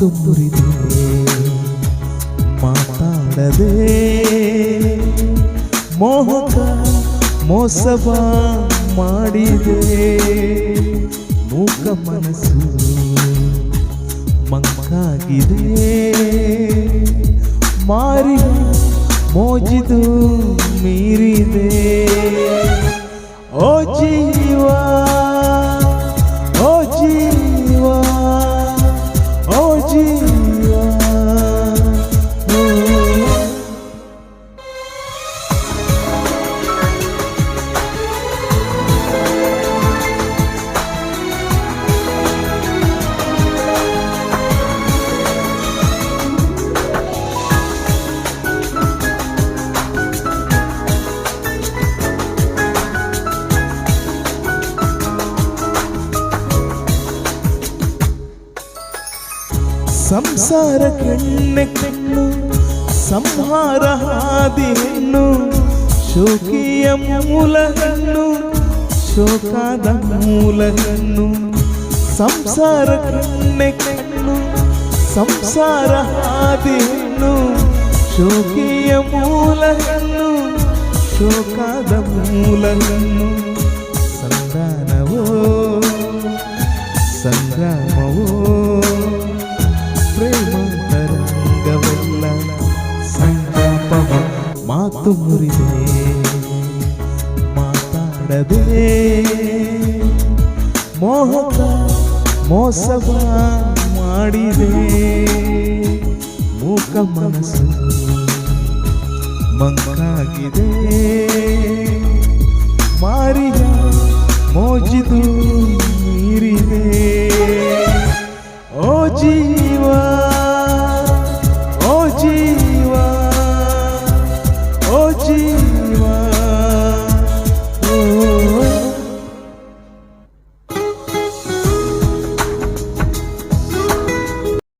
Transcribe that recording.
ಮಾತು ಮುರಿದೆ? ಮಾತಾಡದೆ ಮೋಹಕ ಮೋಸವ ಮಾಡಿದೆ. ಮೂಕ ಮನಸ್ಸು ಮಂಕಾಗಿದೆ ಮಾರಿ ಮೋಜಿದು ಸಂಸಾರ ಕೆಣ್ಣೆ ಕಣ್ಣು ಸಂಹಾರ ಹಾದಿ ಹೆಣ್ಣು ಶೋಕಿಯ ಮೂಲ ಹೆಣ್ಣು ಶೋಕಾದ ಮೂಲ ಹೆಣ್ಣು ಸಂಸಾರ ಕೆಣ್ಣೆ ಕಣ್ಣು ಸಂಸಾರ ಹಾದಿ ಹೆಣ್ಣು ಶೋಕಿಯ ಮೂಲ ಹೆಣ್ಣು ಶೋಕಾದ ಮೂಲ ಹೆಣ್ಣು ಸಂಧಾನವೋ ಸಂಗ್ರಾಮವೋ ಪ್ರೇಮ ತರಂಗವೆಲ್ಲ ಸಂತಾಪವ ಮಾತು ಮುರಿದೆ ಮಾತಾಡದೆ ಮೋಹಕ ಮೋಸವ ಮಾಡಿದೆ ಮೂಕ ಮನಸ್ಸು ಮಂಕಾಗಿದೆ you